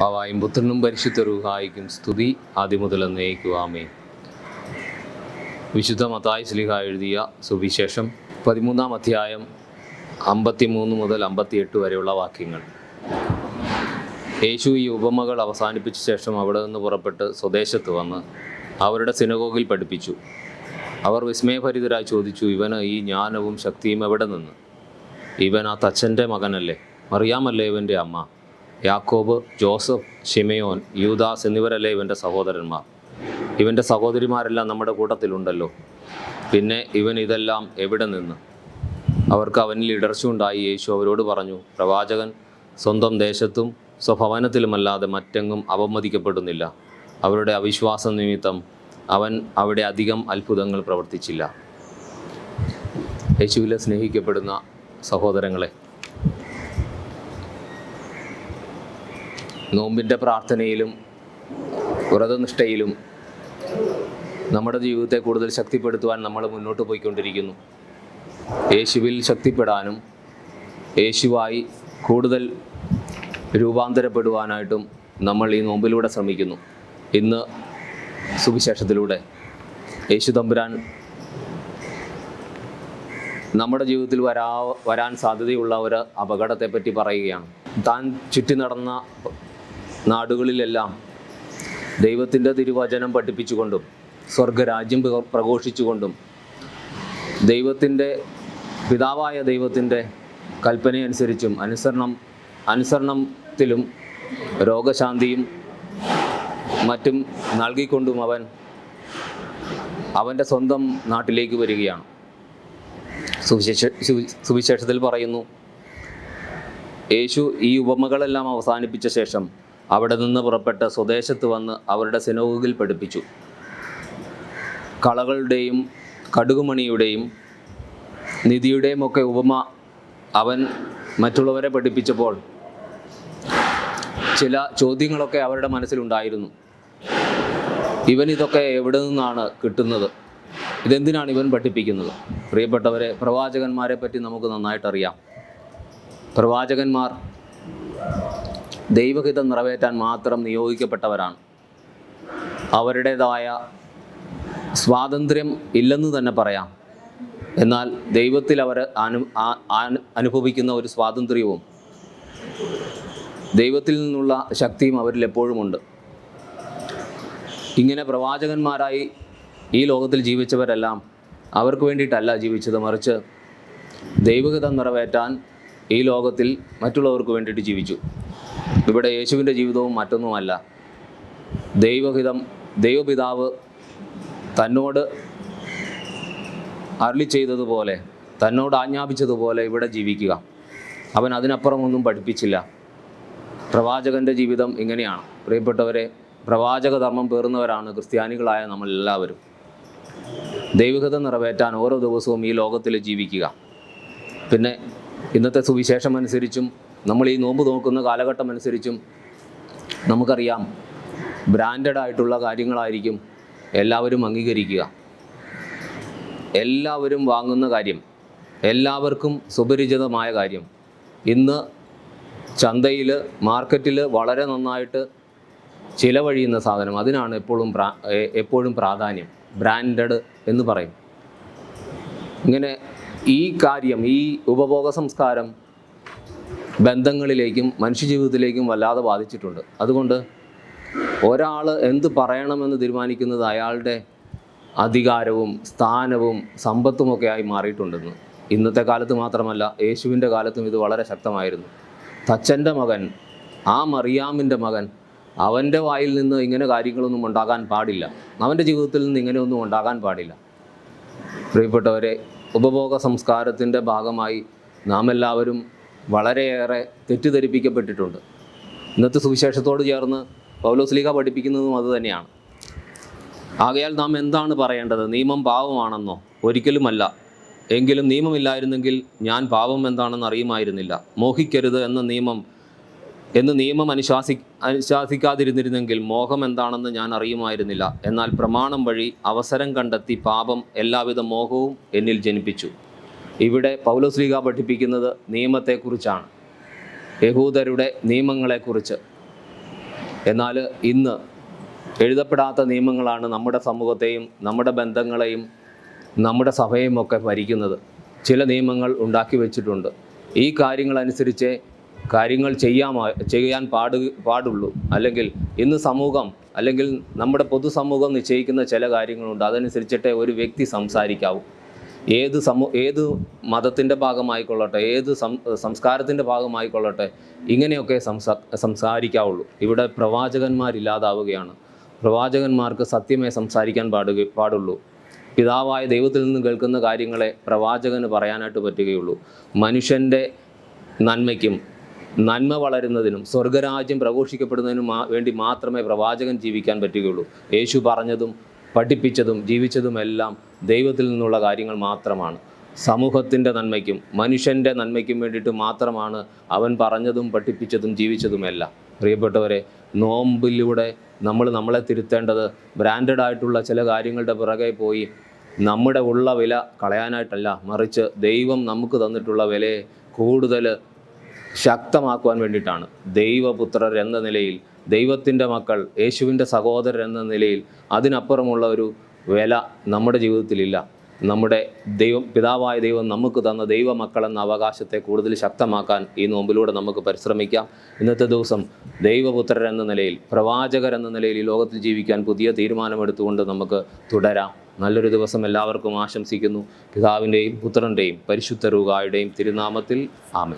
പാവായും പുത്രനും പരിശുദ്ധ റുഹായിക്കും സ്തുതി. ആദ്യമുതൽ എന്നേക്കുവാമേ വിശുദ്ധ മത്തായി സ്ലിഹ എഴുതിയ സുവിശേഷം പതിമൂന്നാം അധ്യായം അമ്പത്തിമൂന്ന് മുതൽ അമ്പത്തിയെട്ട് വരെയുള്ള വാക്യങ്ങൾ. യേശു ഈ ഉപമകൾ അവസാനിപ്പിച്ച ശേഷം അവിടെ നിന്ന് പുറപ്പെട്ട് സ്വദേശത്ത് വന്ന് അവരുടെ സിനഗോഗിൽ പഠിപ്പിച്ചു. അവർ വിസ്മയഭരിതരായി ചോദിച്ചു ഇവന് ഈ ജ്ഞാനവും ശക്തിയും എവിടെ നിന്ന്? ഇവൻ ആ തച്ചന്റെ മകനല്ലേ. മറിയാമല്ലേ ഇവന്റെ അമ്മ? യാക്കോബ് ജോസഫ് ഷിമയോൻ യൂദാസ് എന്നിവരല്ലേ ഇവന്റെ സഹോദരന്മാർ? ഇവന്റെ സഹോദരിമാരെല്ലാം നമ്മുടെ കൂട്ടത്തിലുണ്ടല്ലോ. പിന്നെ ഇവൻ ഇതെല്ലാം എവിടെ നിന്ന്? അവർക്ക് അവനിൽ ഇടർച്ചയുണ്ടായി. യേശു അവരോട് പറഞ്ഞു പ്രവാചകൻ സ്വന്തം ദേശത്തും സ്വഭവനത്തിലുമല്ലാതെ മറ്റെങ്ങും അപമതിക്കപ്പെടുന്നില്ല. അവരുടെ അവിശ്വാസ നിമിത്തം അവൻ അവിടെ അധികം അത്ഭുതങ്ങൾ പ്രവർത്തിച്ചില്ല. യേശുവിലെ സ്നേഹിക്കപ്പെടുന്ന സഹോദരങ്ങളെ നോമ്പിന്റെ പ്രാർത്ഥനയിലും വ്രതനിഷ്ഠയിലും നമ്മുടെ ജീവിതത്തെ കൂടുതൽ ശക്തിപ്പെടുത്തുവാൻ നമ്മൾ മുന്നോട്ട് പോയിക്കൊണ്ടിരിക്കുന്നു. യേശുവിൽ ശക്തിപ്പെടാനും യേശുവായി കൂടുതൽ രൂപാന്തരപ്പെടുവാനായിട്ടും നമ്മൾ ഈ നോമ്പിലൂടെ ശ്രമിക്കുന്നു. ഇന്ന് സുവിശേഷത്തിലൂടെ യേശു തമ്പുരാൻ നമ്മുടെ ജീവിതത്തിൽ വരാ വരാൻ സാധ്യതയുള്ള ഒരു അപകടത്തെപ്പറ്റി പറയുകയാണ്. താൻ ചുറ്റി നടന്ന നാടുകളിലെല്ലാം ദൈവത്തിന്റെ തിരുവചനം പഠിപ്പിച്ചുകൊണ്ടും സ്വർഗരാജ്യം പ്ര- പ്രഘോഷിച്ചുകൊണ്ടും ദൈവത്തിന്റെ പിതാവായ ദൈവത്തിന്റെ കൽപ്പനയനുസരിച്ചും അനുസരണം അനുസരണത്തിലും രോഗശാന്തിയും മറ്റും നൽകിക്കൊണ്ടും അവൻ അവന്റെ സ്വന്തം നാട്ടിലേക്ക് വരികയാണ്. സുവിശേഷ സുവിശേഷത്തിൽ പറയുന്നു യേശു ഈ ഉപമകളെല്ലാം അവസാനിപ്പിച്ച ശേഷം അവിടെ നിന്ന് പുറപ്പെട്ട് സ്വദേശത്ത് വന്ന് അവരുടെ സിനോഗിൽ പഠിപ്പിച്ചു. കളകളുടെയും കടുകുമണിയുടെയും നിധിയുടെയും ഒക്കെ ഉപമ അവൻ മറ്റുള്ളവരെ പഠിപ്പിച്ചപ്പോൾ ചില ചോദ്യങ്ങളൊക്കെ അവരുടെ മനസ്സിലുണ്ടായിരുന്നു ഇവൻ ഇതൊക്കെ എവിടെ നിന്നാണ് കിട്ടുന്നത്? ഇതെന്തിനാണ് ഇവൻ പഠിപ്പിക്കുന്നത്? പ്രിയപ്പെട്ടവരെ പ്രവാചകന്മാരെ പറ്റി നമുക്ക് നന്നായിട്ടറിയാം. പ്രവാചകന്മാർ ദൈവഹിതം നിറവേറ്റാൻ മാത്രം നിയോഗിക്കപ്പെട്ടവരാണ്. അവരുടേതായ സ്വാതന്ത്ര്യം ഇല്ലെന്ന് തന്നെ പറയാം. എന്നാൽ ദൈവത്തിൽ അവർ അനു അനുഭവിക്കുന്ന ഒരു സ്വാതന്ത്ര്യവും ദൈവത്തിൽ നിന്നുള്ള ശക്തിയും അവരിൽ എപ്പോഴുമുണ്ട് ഇങ്ങനെ പ്രവാചകന്മാരായി ഈ ലോകത്തിൽ ജീവിച്ചവരെല്ലാം അവർക്ക് വേണ്ടിയിട്ടല്ല ജീവിച്ചത് മറിച്ച് ദൈവഹിതം നിറവേറ്റാൻ ഈ ലോകത്തിൽ മറ്റുള്ളവർക്ക് വേണ്ടിയിട്ട് ജീവിച്ചു. ഇവിടെ യേശുവിന്റെ ജീവിതവും മറ്റൊന്നുമല്ല. ദൈവഹിതം ദൈവപിതാവ് തന്നോട് അരളി ചെയ്തതുപോലെ തന്നോട് ആജ്ഞാപിച്ചതുപോലെ ഇവിടെ ജീവിക്കുക. അവൻ അതിനപ്പുറമൊന്നും പഠിപ്പിച്ചില്ല. പ്രവാചകന്റെ ജീവിതം ഇങ്ങനെയാണ്. പ്രിയപ്പെട്ടവരെ പ്രവാചക ധർമ്മം പേറുന്നവരാണ് ക്രിസ്ത്യാനികളായ നമ്മൾ എല്ലാവരും ദൈവികത നിറവേറ്റാൻ ഓരോ ദിവസവും ഈ ലോകത്തിൽ ജീവിക്കുക. പിന്നെ ഇന്നത്തെ സുവിശേഷം അനുസരിച്ചും നമ്മൾ ഈ നോമ്പ് നോക്കുന്ന കാലഘട്ടം അനുസരിച്ചും നമുക്കറിയാം ബ്രാൻഡഡ് ആയിട്ടുള്ള കാര്യങ്ങളായിരിക്കും എല്ലാവരും അംഗീകരിക്കുക. എല്ലാവരും വാങ്ങുന്ന കാര്യം എല്ലാവർക്കും സുപരിചിതമായ കാര്യം. ഇന്ന് ചന്തയിൽ മാർക്കറ്റിൽ വളരെ നന്നായിട്ട് ചിലവഴിയുന്ന സാധനം അതിനാണ് എപ്പോഴും എപ്പോഴും പ്രാധാന്യം. ബ്രാൻഡഡ് എന്ന് പറയും. ഇങ്ങനെ ഈ കാര്യം ഈ ഉപഭോഗ സംസ്കാരം ബന്ധങ്ങളിലേക്കും മനുഷ്യജീവിതത്തിലേക്കും വല്ലാതെ ബാധിച്ചിട്ടുണ്ട്. അതുകൊണ്ട് ഒരാൾ എന്ത് പറയണമെന്ന് തീരുമാനിക്കുന്നത് അയാളുടെ അധികാരവും സ്ഥാനവും സമ്പത്തുമൊക്കെ ആയി മാറിയിട്ടുണ്ടെന്ന്. ഇന്നത്തെ കാലത്ത് മാത്രമല്ല യേശുവിന്റെ കാലത്തും ഇത് വളരെ ശക്തമായിരുന്നു. തച്ചന്റെ മകൻ ആ മറിയാമിന്റെ മകൻ അവന്റെ വായിൽ നിന്ന് ഇങ്ങനെ കാര്യങ്ങളൊന്നും ഉണ്ടാകാൻ പാടില്ല. അവന്റെ ജീവിതത്തിൽ നിന്ന് ഇങ്ങനെയൊന്നും ഉണ്ടാകാൻ പാടില്ല. പ്രിയപ്പെട്ടവരെ ഉപഭോഗ സംസ്കാരത്തിന്റെ ഭാഗമായി നാം എല്ലാവരും വളരെയേറെ തെറ്റിദ്ധരിപ്പിക്കപ്പെട്ടിട്ടുണ്ട്. ഇന്നത്തെ സുവിശേഷത്തോട് ചേർന്ന് പൗലോസ്ലീഗ പഠിപ്പിക്കുന്നതും അതുതന്നെയാണ് ആകയാൽ നാം എന്താണ് പറയേണ്ടത്? നിയമം പാവമാണെന്നോ ഒരിക്കലുമല്ല. എങ്കിലും നിയമമില്ലായിരുന്നെങ്കിൽ ഞാൻ പാപം എന്താണെന്ന് അറിയുമായിരുന്നില്ല. മോഹിക്കരുത് എന്ന നിയമം എന്ന് നിയമം അനുശാസി അനുശാസിക്കാതിരുന്നിരുന്നെങ്കിൽ മോഹം എന്താണെന്ന് ഞാൻ അറിയുമായിരുന്നില്ല. എന്നാൽ പ്രമാണം വഴി അവസരം കണ്ടെത്തി പാപം എല്ലാവിധ മോഹവും എന്നിൽ ജനിപ്പിച്ചു. ഇവിടെ പൗലോസ്ലീഗ പഠിപ്പിക്കുന്നത് നിയമത്തെക്കുറിച്ചാണ്. യഹൂദരുടെ നിയമങ്ങളെക്കുറിച്ച്. എന്നാൽ ഇന്ന് എഴുതപ്പെടാത്ത നിയമങ്ങളാണ് നമ്മുടെ സമൂഹത്തെയും നമ്മുടെ ബന്ധങ്ങളെയും നമ്മുടെ സഭയെയും ഒക്കെ ഭരിക്കുന്നത്. ചില നിയമങ്ങൾ ഉണ്ടാക്കി വെച്ചിട്ടുണ്ട്. ഈ കാര്യങ്ങളനുസരിച്ച് കാര്യങ്ങൾ ചെയ്യാ ചെയ്യാൻ പാടു പാടുള്ളൂ. അല്ലെങ്കിൽ ഇന്ന് സമൂഹം അല്ലെങ്കിൽ നമ്മുടെ പൊതുസമൂഹം നിശ്ചയിക്കുന്ന ചില കാര്യങ്ങളുണ്ട്. അതനുസരിച്ചിട്ടേ ഒരു വ്യക്തി സംസാരിക്കാവൂ. ഏത് സമൂ ഏത് മതത്തിന്റെ ഭാഗമായിക്കൊള്ളട്ടെ ഏത് സം സംസ്കാരത്തിന്റെ ഭാഗമായിക്കൊള്ളട്ടെ ഇങ്ങനെയൊക്കെ സംസാ സംസാരിക്കാവുള്ളൂ. ഇവിടെ പ്രവാചകന്മാരില്ലാതാവുകയാണ്. പ്രവാചകന്മാർക്ക് സത്യമേ സംസാരിക്കാൻ പാടുക പാടുള്ളൂ. പിതാവായ ദൈവത്തിൽ നിന്ന് കേൾക്കുന്ന കാര്യങ്ങളെ പ്രവാചകന് പറയാനായിട്ട് പറ്റുകയുള്ളൂ. മനുഷ്യന്റെ നന്മയ്ക്കും നന്മ വളരുന്നതിനും സ്വർഗരാജ്യം പ്രഘോഷിക്കപ്പെടുന്നതിനും വേണ്ടി മാത്രമേ പ്രവാചകൻ ജീവിക്കാൻ പറ്റുകയുള്ളൂ. യേശു പറഞ്ഞതും പഠിപ്പിച്ചതും ജീവിച്ചതുമെല്ലാം ദൈവത്തിൽ നിന്നുള്ള കാര്യങ്ങൾ മാത്രമാണ്. സമൂഹത്തിന്റെ നന്മയ്ക്കും മനുഷ്യന്റെ നന്മയ്ക്കും വേണ്ടിയിട്ട് മാത്രമാണ് അവൻ പറഞ്ഞതും പഠിപ്പിച്ചതും ജീവിച്ചതുമെല്ലാം. പ്രിയപ്പെട്ടവരെ നോമ്പിലൂടെ നമ്മൾ നമ്മളെ തിരുത്തേണ്ടത് ബ്രാൻഡഡ് ആയിട്ടുള്ള ചില കാര്യങ്ങളുടെ പിറകെ പോയി നമ്മുടെ ഉള്ള വില കളയാനായിട്ടല്ല മറിച്ച് ദൈവം നമുക്ക് തന്നിട്ടുള്ള വിലയെ കൂടുതൽ ശക്തമാക്കുവാൻ വേണ്ടിയിട്ടാണ്. ദൈവപുത്രർ എന്ന നിലയിൽ ദൈവത്തിന്റെ മക്കൾ യേശുവിന്റെ സഹോദരർ എന്ന നിലയിൽ അതിനപ്പുറമുള്ള ഒരു വില നമ്മുടെ ജീവിതത്തിലില്ല. നമ്മുടെ ദൈവം പിതാവായ ദൈവം നമുക്ക് തന്ന ദൈവ മക്കളെന്ന അവകാശത്തെ കൂടുതൽ ശക്തമാക്കാൻ ഈ നോമ്പിലൂടെ നമുക്ക് പരിശ്രമിക്കാം. ഇന്നത്തെ ദിവസം ദൈവപുത്രർ എന്ന നിലയിൽ പ്രവാചകർ എന്ന നിലയിൽ ഈ ലോകത്തിൽ ജീവിക്കാൻ പുതിയ തീരുമാനമെടുത്തുകൊണ്ട് നമുക്ക് തുടരാം. നല്ലൊരു ദിവസം എല്ലാവർക്കും ആശംസിക്കുന്നു. പിതാവിന്റെയും പുത്രന്റെയും പരിശുദ്ധ തിരുനാമത്തിൽ ആമേ